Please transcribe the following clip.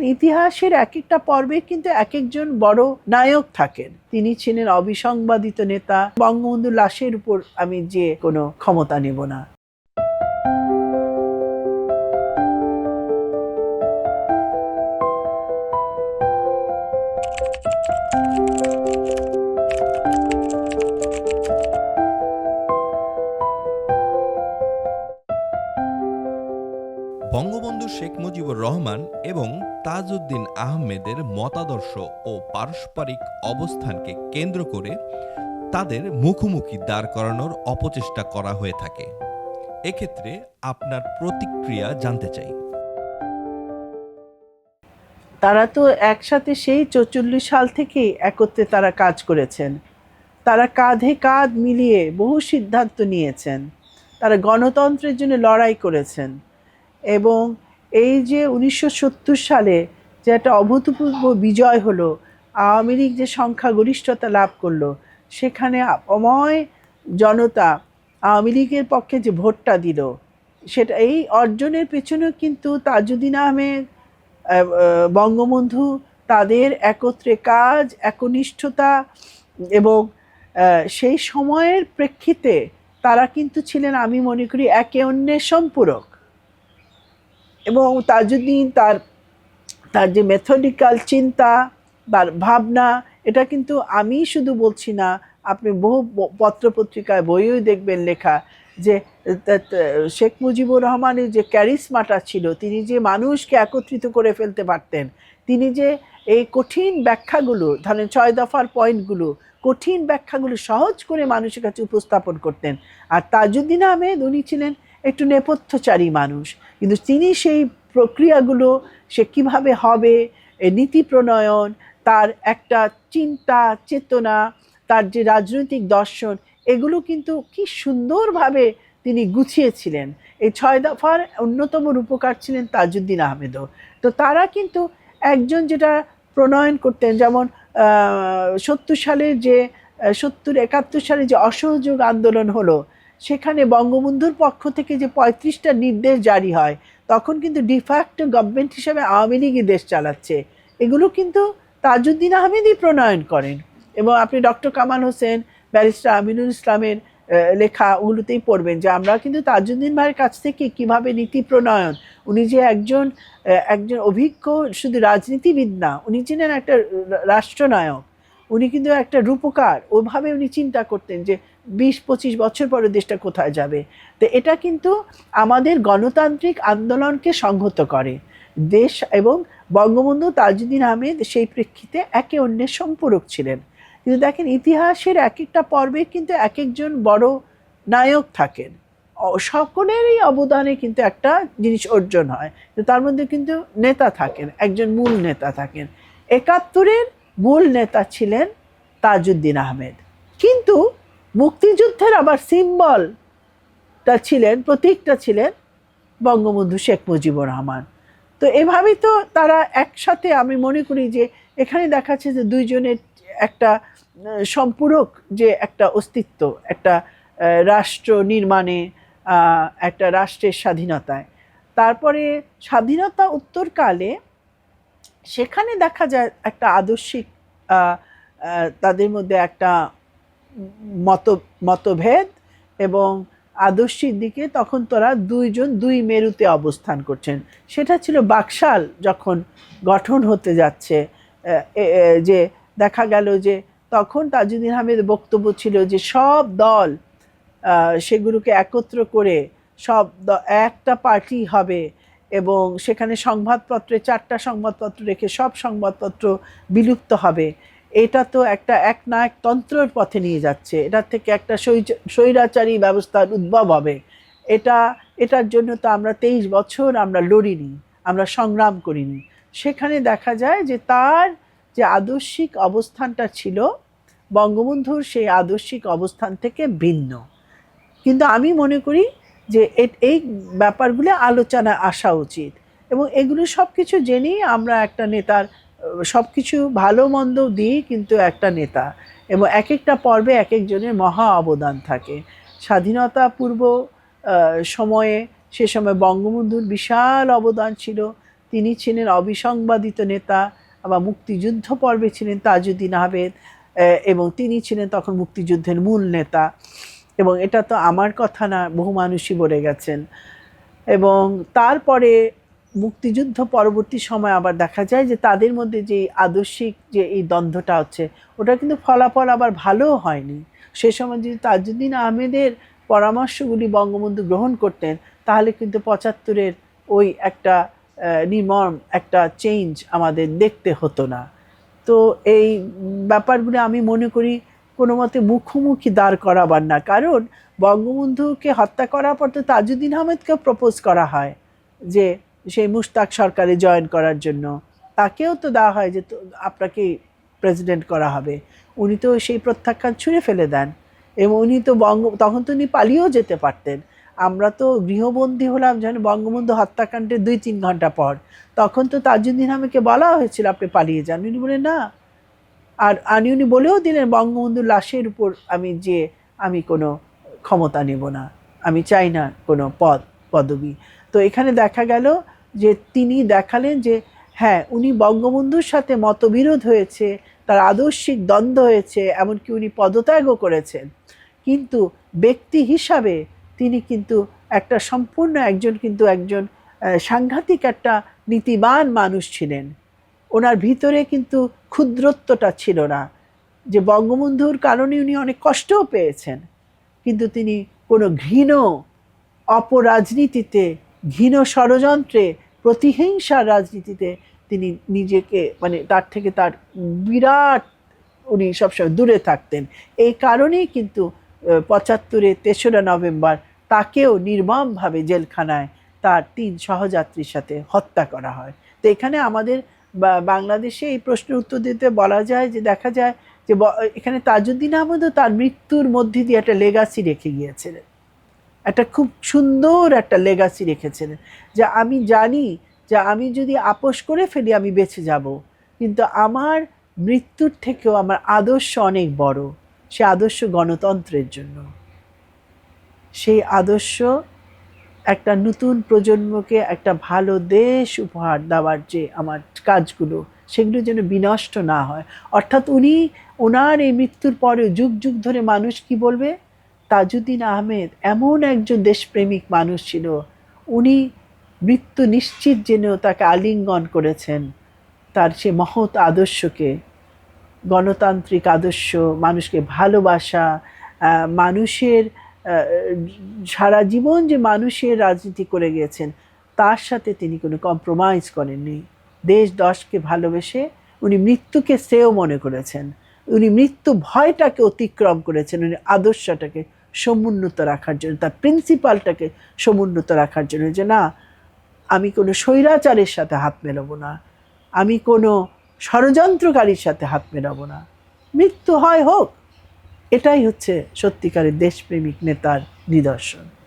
ইতিহাসের এক একটা পর্বে কিন্তু এক একজন বড় নায়ক থাকেন। তিনি ছিলেন অবিসংবাদিত নেতা। বঙ্গবন্ধু লাশের উপর আমি যে কোনো ক্ষমতা নেব না। আহমেদের মতাদর্শ ও পারস্পরিক অবস্থানকে কেন্দ্র করে তাদের মুখোমুখি দাঁড় করানোর অপচেষ্টা করা হয়ে থাকে। এক্ষেত্রে আপনার প্রতিক্রিয়া জানতে চাই। তারা তো একসাথে সেই চৌচল্লিশ সাল থেকেই একত্রে তারা কাজ করেছেন। তারা কাঁধে কাঁধ মিলিয়ে বহু সিদ্ধান্ত নিয়েছেন। তারা গণতন্ত্রের জন্য লড়াই করেছেন। এবং এই যে উনিশশো সত্তর সালে যে একটা অভূতপূর্ব বিজয় হলো আওয়ামী লীগ যে সংখ্যাগরিষ্ঠতা লাভ করল সেখানে অময় জনতা আওয়ামী লীগের পক্ষে যে ভোটটা দিল সেটা এই অর্জনের পেছনেও কিন্তু তাজুদ্দিন আহমেদ আহ, আহ, বঙ্গবন্ধু তাদের একত্রে কাজ একনিষ্ঠতা এবং সেই সময়ের প্রেক্ষিতে তারা কিন্তু ছিলেন আমি মনে করি একে অন্যের সম্পূরক এবং তাজুদ্দিন তার তার যে মেথডিক্যাল চিন্তা তার ভাবনা, এটা কিন্তু আমি শুধু বলছি না, আপনি বহু ব- পত্রপত্রিকায় বইও দেখবেন লেখা যে শেখ মুজিবুর রহমানের যে ক্যারিসমাটা ছিল, তিনি যে মানুষকে একত্রিত করে ফেলতে পারতেন, তিনি যে এই কঠিন ব্যাখ্যাগুলো, ধরেন ছয় দফার পয়েন্টগুলো, কঠিন ব্যাখ্যাগুলো সহজ করে মানুষের কাছে উপস্থাপন করতেন। আর তাজউদ্দিন আহমেদ, উনি ছিলেন একটু নেপথ্যচারী মানুষ, কিন্তু তিনি সেই প্রক্রিয়াগুলো, সে কীভাবে হবে নীতি প্রণয়ন, তার একটা চিন্তা, চেতনা, তার যে রাজনৈতিক দর্শন, এগুলো কিন্তু কি সুন্দরভাবে তিনি গুছিয়েছিলেন। এই ছয় দফার অন্যতম রূপকার ছিলেন তাজউদ্দিন আহমেদও। তো তারা কিন্তু একজন যেটা প্রণয়ন করতেন, যেমন সত্তর সালের যে সত্তর একাত্তর সালে যে অসহযোগ আন্দোলন হলো, সেখানে বঙ্গবন্ধুর পক্ষ থেকে যে পঁয়ত্রিশটা নির্দেশ জারি হয় তখন কিন্তু ডিফ্যাক্ট গভর্নমেন্ট হিসেবে আওয়ামী লীগই দেশ চালাচ্ছে। এগুলো কিন্তু তাজউদ্দিন আহমেদই প্রণয়ন করেন এবং আপনি ডক্টর কামাল হোসেন, ব্যারিস্টার আমিনুল ইসলামের লেখা ওগুলোতেই পড়বেন যে আমরা কিন্তু তাজউদ্দিন ভাইয়ের কাছ থেকে কীভাবে নীতি প্রণয়ন, উনি যে একজন একজন অভিজ্ঞ শুধু রাজনীতিবিদ না, উনি ছিলেন একটা রাষ্ট্রনায়ক, উনি কিন্তু একটা রূপকার, ওভাবে উনি চিন্তা করতেন যে বিশ পঁচিশ বছর পরে দেশটা কোথায় যাবে? তো এটা কিন্তু আমাদের গণতান্ত্রিক আন্দোলনকে সংহত করে। দেশ এবং বঙ্গবন্ধু তাজউদ্দিন আহমেদ সেই প্রেক্ষিতে একে অন্যের সম্পূরক ছিলেন। কিন্তু দেখেন, ইতিহাসের এক একটা পর্বে কিন্তু এক একজন বড় নায়ক থাকেন। সকলেরই অবদানে কিন্তু একটা জিনিস অর্জন হয়। তার মধ্যে কিন্তু নেতা থাকেন, একজন মূল নেতা থাকেন। একাত্তরের মূল নেতা ছিলেন তাজউদ্দিন আহমেদ। কিন্তু মুক্তিযুদ্ধের আবার সিম্বলটা ছিলেন, প্রতীকটা ছিলেন বঙ্গবন্ধু শেখ মুজিবুর রহমান। তো এভাবেই তো তারা একসাথে, আমি মনে করি যে এখানে দেখাচ্ছে যে দুইজনের একটা সম্পূরক যে একটা অস্তিত্ব, একটা রাষ্ট্র নির্মাণে একটা রাষ্ট্রের স্বাধীনতায়। তারপরে স্বাধীনতা উত্তরকালে সেখানে দেখা যায় একটা আদর্শিক তাদের মধ্যে একটা মত, মতভেদ এবং আদর্শিক দিকে তখন তোরা দুইজন, দুই মেরুতে অবস্থান করছেন। সেটা ছিল বাকশাল যখন গঠন হতে যাচ্ছে। যে দেখা গেল যে তখন তাজুদ্দিন আহমেদের বক্তব্য ছিল যে সব দল সেগুলোকে একত্র করে সব একটা পার্টি হবে এবং সেখানে সংবাদপত্রে চারটা সংবাদপত্র রেখে সব সংবাদপত্র বিলুপ্ত হবে। এটা তো একটা একনায়ক তন্ত্রের পথে নিয়ে যাচ্ছে। এটার থেকে একটা স্বৈরাচারী ব্যবস্থার উদ্ভব হবে। এটা, এটার জন্য তো আমরা তেইশ বছর আমরা লড়িনি, আমরা সংগ্রাম করিনি। সেখানে দেখা যায় যে তার যে আদর্শিক অবস্থানটা ছিল, বঙ্গবন্ধুর সেই আদর্শিক অবস্থান থেকে ভিন্ন। কিন্তু আমি মনে করি যে এই ব্যাপারগুলো আলোচনা আসা উচিত। এবং এগুলো সব কিছু জেনেই আমরা একটা নেতার সব কিছু ভালো মন্দ দিয়েই কিন্তু একটা নেতা। এবং এক একটা পর্বে এক একজনের মহা অবদান থাকে। স্বাধীনতা পূর্ব সময়ে, সে সময় বঙ্গবন্ধুর বিশাল অবদান ছিল। তিনি ছিলেন অবিসংবাদিত নেতা আবার মুক্তিযুদ্ধ পর্বে ছিলেন তাজউদ্দিন আহমেদ এবং তিনি ছিলেন তখন মুক্তিযুদ্ধের মূল নেতা। এবং এটা তো আমার কথা না, বহু মানুষই বলে গেছেন। এবং তারপরে মুক্তিযুদ্ধ পরবর্তী সময় আবার দেখা যায় যে তাদের মধ্যে যে আদর্শিক যে এই দ্বন্দ্বটা হচ্ছে ওটা কিন্তু ফলাফল আবার ভালোও হয়নি। সে সময় যদি তাজউদ্দিন আহমেদের পরামর্শগুলি বঙ্গবন্ধু গ্রহণ করতেন, তাহলে কিন্তু পঁচাত্তরের ওই একটা নির্মম একটা চেঞ্জ আমাদের দেখতে হতো না। তো এই ব্যাপারগুলো আমি মনে করি কোনো মতে মুখোমুখি দাঁড় করাবার না। কারণ বঙ্গবন্ধুকে হত্যা করার পর তো তাজউদ্দিন আহমেদকেও প্রপোজ করা হয় যে সেই মুশতাক সরকারে জয়েন করার জন্য। তাকেও তো দেওয়া হয় যে আপনাকে প্রেসিডেন্ট করা হবে। উনি তো সেই প্রত্যাখ্যান ছুঁড়ে ফেলে দেন। এবং উনি তো বঙ্গ, তখন তো উনি পালিয়েও যেতে পারতেন। আমরা তো গৃহবন্দী হলাম যেন বঙ্গবন্ধু হত্যাকাণ্ডের দুই তিন ঘণ্টা পর। তখন তো তাজউদ্দিন আমাকে বলা হয়েছিল আপনি পালিয়ে যান। উনি বলে না। আর আনি উনি বলেও দিলেন, বঙ্গবন্ধুর লাশের উপর আমি যে, আমি কোনো ক্ষমতা নেব না। আমি চাই না কোনো পদ, পদবি। তো এখানে দেখা গেল যে তিনি দেখালেন যে হ্যাঁ উনি বঙ্গবন্ধুর সাথে মতবিরোধ হয়েছে, তার আদর্শিক দ্বন্দ্ব হয়েছে, এমনকি উনি পদত্যাগও করেছেন। কিন্তু ব্যক্তি হিসাবে তিনি কিন্তু একটা সম্পূর্ণ একজন কিন্তু একজন সাংঘাতিক একটা নীতিবান মানুষ ছিলেন। ওনার ভিতরে কিন্তু ক্ষুদ্রত্বটা ছিল না। যে বঙ্গবন্ধুর কারণে উনি অনেক কষ্টও পেয়েছেন। কিন্তু তিনি কোনো ঘৃণ অপরাজনীতিতে ঘৃণ ষড়যন্ত্রে প্রতিহিংসার রাজনীতিতে তিনি নিজেকে মানে তার থেকে তার বিরাট উনি সবসময় দূরে থাকতেন। এই কারণেই কিন্তু পঁচাত্তরে তেসরা নভেম্বর তাকেও নির্মমভাবে জেলখানায় তার তিন সহযাত্রীর সাথে হত্যা করা হয়। তো এখানে আমাদের বাংলাদেশে এই প্রশ্নের উত্তর দিতে বলা যায় যে, দেখা যায় যে এখানে তাজউদ্দিন আহমদও তার মৃত্যুর মধ্যে দিয়ে একটা লেগাসি রেখে গিয়েছিলেন। একটা খুব সুন্দর একটা লেগাসি রেখেছিলেন যে আমি জানি যে আমি যদি আপোষ করে ফেলি আমি বেঁচে যাব। কিন্তু আমার মৃত্যুর থেকেও আমার আদর্শ অনেক বড়, সে আদর্শ গণতন্ত্রের জন্য। সেই আদর্শ একটা নতুন প্রজন্মকে একটা ভালো দেশ উপহার দেওয়ার যে আমার কাজগুলো, সেগুলো যেন বিনষ্ট না হয়। অর্থাৎ উনি, ওনার এই মৃত্যুর পরেও যুগ যুগ ধরে মানুষ কি বলবে? তাজউদ্দিন আহমেদ এমন একজন দেশপ্রেমিক মানুষ ছিল। উনি মৃত্যু নিশ্চিত জেনেও তাকে আলিঙ্গন করেছেন। তার সে মহৎ আদর্শকে, গণতান্ত্রিক আদর্শ, মানুষকে ভালোবাসা মানুষের সারা জীবন যে মানুষের রাজনীতি করে গিয়েছেন, তার সাথে তিনি কোনো কম্প্রোমাইজ করেননি। দেশ দশকে ভালোবেসে উনি মৃত্যুকে শ্রেয় মনে করেছেন। উনি মৃত্যু ভয়টাকে অতিক্রম করেছেন, উনি আদর্শটাকে সমুন্নত রাখার জন্য, তার প্রিন্সিপালটাকে সমুন্নত রাখার জন্য যে, না, আমি কোনো স্বৈরাচারের সাথে হাত মেলাবো না। আমি কোনো ষড়যন্ত্রকারীর সাথে হাত মেলাবো না। মৃত্যু হয় হোক। এটাই হচ্ছে সত্যিকারের দেশপ্রেমিক নেতার নিদর্শন।